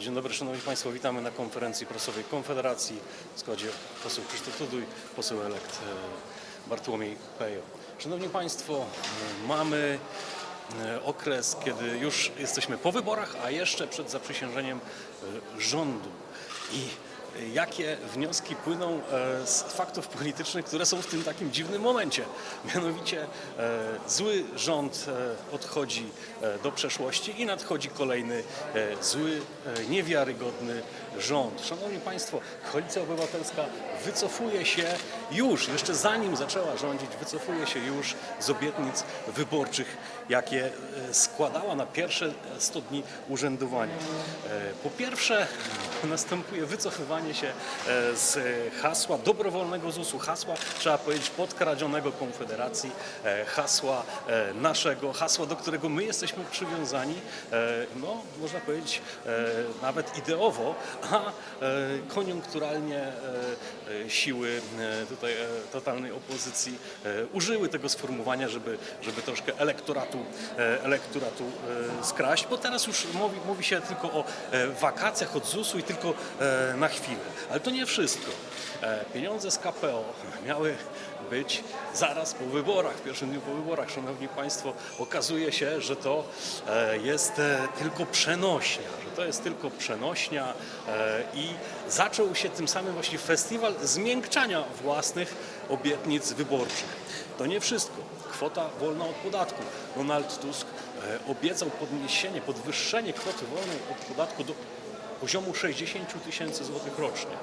Dzień dobry, Szanowni Państwo. Witamy na konferencji prasowej Konfederacji w składzie poseł Krzysztof Tuduj, poseł elekt e, Bartłomiej Pejo. Szanowni Państwo, e, mamy e, okres, kiedy już jesteśmy po wyborach, a jeszcze przed zaprzysiężeniem rządu. I jakie wnioski płyną e, z faktów politycznych, które są w tym takim dziwnym momencie. Mianowicie e, zły rząd e, odchodzi do przeszłości i nadchodzi kolejny zły, niewiarygodny rząd. Szanowni Państwo, Koalicja Obywatelska wycofuje się już, jeszcze zanim zaczęła rządzić, wycofuje się już z obietnic wyborczych, jakie e, składała na pierwsze 100 dni urzędowania. E, Po pierwsze, następuje wycofywanie się e, z hasła dobrowolnego ZUS-u, hasła, trzeba powiedzieć, podkradzionego Konfederacji, e, hasła e, naszego, hasła, do którego my jesteśmy przywiązani, e, no, można powiedzieć, e, nawet ideowo, a e, koniunkturalnie e, e, siły e, tutaj e, totalnej opozycji e, użyły tego sformułowania, żeby, żeby troszkę elektoratu, e, elektoratu skraść, bo teraz już mówi, mówi się tylko o wakacjach od ZUS-u i tylko na chwilę. Ale to nie wszystko. Pieniądze z KPO miały być zaraz po wyborach, w pierwszym dniu po wyborach. Szanowni Państwo, okazuje się, że to jest tylko przenośnia, że to jest tylko przenośnia i zaczął się tym samym właśnie festiwal zmiękczania własnych obietnic wyborczych. To nie wszystko. Kwota wolna od podatku. Donald Tusk e, obiecał podniesienie, podwyższenie kwoty wolnej od podatku do poziomu 60 tysięcy złotych rocznie.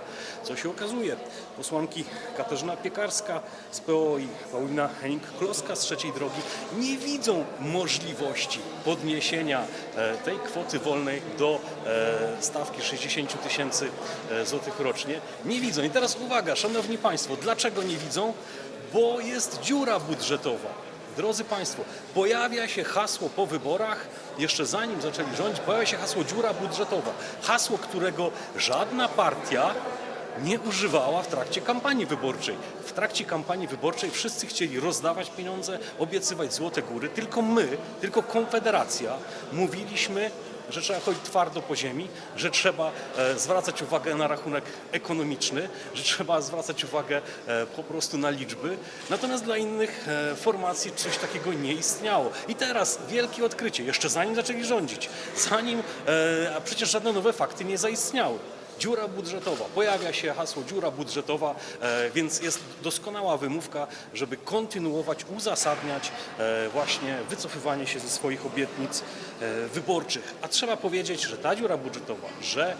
Co się okazuje? Posłanki Katarzyna Piekarska z PO i Paulina Henning-Kloska z Trzeciej Drogi nie widzą możliwości podniesienia e, tej kwoty wolnej do e, stawki 60 tysięcy e, złotych rocznie. Nie widzą. I teraz uwaga, Szanowni Państwo, dlaczego nie widzą? Bo jest dziura budżetowa. Drodzy Państwo, pojawia się hasło po wyborach, jeszcze zanim zaczęli rządzić, pojawia się hasło dziura budżetowa. Hasło, którego żadna partia nie używała w trakcie kampanii wyborczej. W trakcie kampanii wyborczej wszyscy chcieli rozdawać pieniądze, obiecywać złote góry, tylko my, tylko Konfederacja mówiliśmy, że trzeba chodzić twardo po ziemi, że trzeba e, zwracać uwagę na rachunek ekonomiczny, że trzeba zwracać uwagę e, po prostu na liczby. Natomiast dla innych e, formacji coś takiego nie istniało. I teraz wielkie odkrycie, jeszcze zanim zaczęli rządzić, zanim, e, a przecież żadne nowe fakty nie zaistniały. Dziura budżetowa. Pojawia się hasło dziura budżetowa, e, więc jest doskonała wymówka, żeby kontynuować, uzasadniać e, właśnie wycofywanie się ze swoich obietnic e, wyborczych. A trzeba powiedzieć, że ta dziura budżetowa, że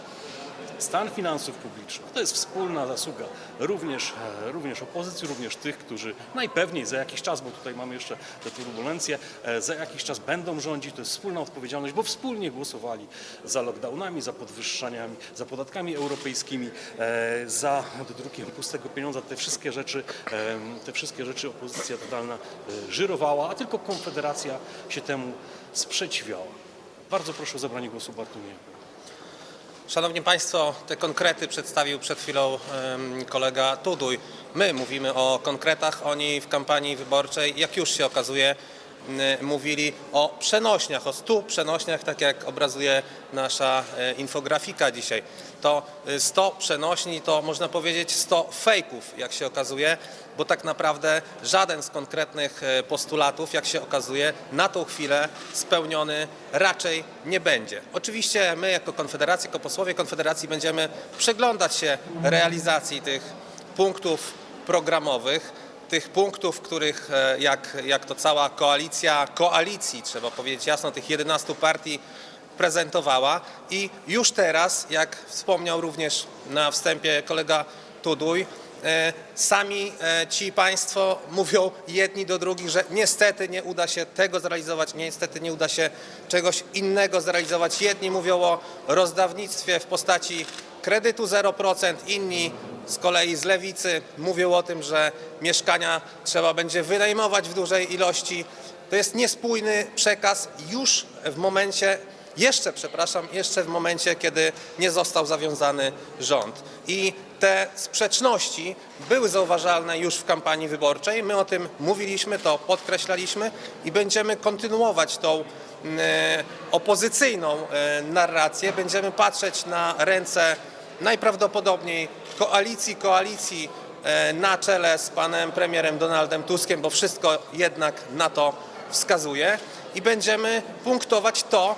stan finansów publicznych to jest wspólna zasługa również, e, również opozycji, również tych, którzy najpewniej za jakiś czas, bo tutaj mamy jeszcze te turbulencje, e, za jakiś czas będą rządzić. To jest wspólna odpowiedzialność, bo wspólnie głosowali za lockdownami, za podwyższaniami, za podatkami europejskimi, e, za dodrukiem pustego pieniądza. Te wszystkie rzeczy, te wszystkie rzeczy opozycja totalna żyrowała, a tylko Konfederacja się temu sprzeciwiała. Bardzo proszę o zabranie głosu Bartłomieja. Szanowni Państwo, te konkrety przedstawił przed chwilą kolega Tuduj. My mówimy o konkretach, oni w kampanii wyborczej, jak już się okazuje, mówili o przenośniach, o stu przenośniach, tak jak obrazuje nasza e, infografika dzisiaj. To y, 100 przenośni to można powiedzieć 100 fejków, jak się okazuje, bo tak naprawdę żaden z konkretnych postulatów, jak się okazuje, na tą chwilę spełniony raczej nie będzie. Oczywiście my jako Konfederacja, jako posłowie Konfederacji będziemy przyglądać się realizacji tych punktów programowych, tych punktów, których e, jak, jak to cała koalicja koalicji, trzeba powiedzieć jasno, tych 11 partii prezentowała i już teraz, jak wspomniał również na wstępie kolega Tuduj, e, sami e, ci państwo mówią jedni do drugich, że niestety nie uda się tego zrealizować, niestety nie uda się czegoś innego zrealizować. Jedni mówią o rozdawnictwie w postaci kredytu 0%, inni z kolei z lewicy mówią o tym, że mieszkania trzeba będzie wynajmować w dużej ilości. To jest niespójny przekaz już w momencie, jeszcze, przepraszam, jeszcze w momencie, kiedy nie został zawiązany rząd. I te sprzeczności były zauważalne już w kampanii wyborczej. My o tym mówiliśmy, to podkreślaliśmy i będziemy kontynuować tą e, opozycyjną e, narrację, będziemy patrzeć na ręce najprawdopodobniej koalicji, koalicji e, na czele z panem premierem Donaldem Tuskiem, bo wszystko jednak na to wskazuje. I będziemy punktować to,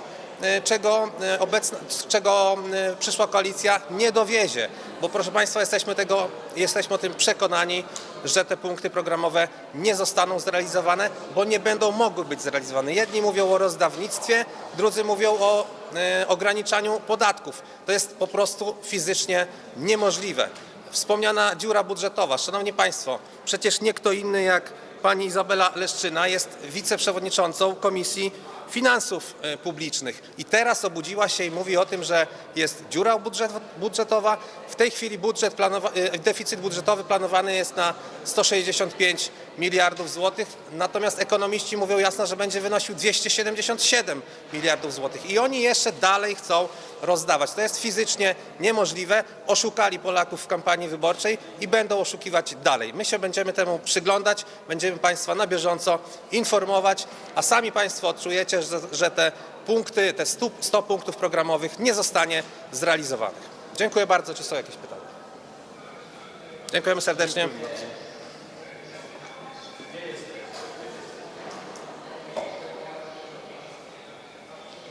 czego, e, obecna, czego e, przyszła koalicja nie dowiezie. Bo proszę Państwa, jesteśmy, tego, jesteśmy o tym przekonani, że te punkty programowe nie zostaną zrealizowane, bo nie będą mogły być zrealizowane. Jedni mówią o rozdawnictwie, drudzy mówią o e, ograniczaniu podatków. To jest po prostu fizycznie niemożliwe. Wspomniana dziura budżetowa. Szanowni Państwo, przecież nie kto inny jak pani Izabela Leszczyna jest wiceprzewodniczącą Komisji Finansów e, Publicznych. I teraz obudziła się i mówi o tym, że jest dziura budżet, budżetowa. W tej chwili budżet e, deficyt budżetowy planowany jest na 165 miliardów złotych, natomiast ekonomiści mówią jasno, że będzie wynosił 277 miliardów złotych. I oni jeszcze dalej chcą rozdawać. To jest fizycznie niemożliwe. Oszukali Polaków w kampanii wyborczej i będą oszukiwać dalej. My się będziemy temu przyglądać, będziemy Państwa na bieżąco informować, a sami Państwo odczujecie, że, że te punkty, te 100, 100 punktów programowych nie zostanie zrealizowanych. Dziękuję bardzo. Czy są jakieś pytania? Dziękujemy serdecznie.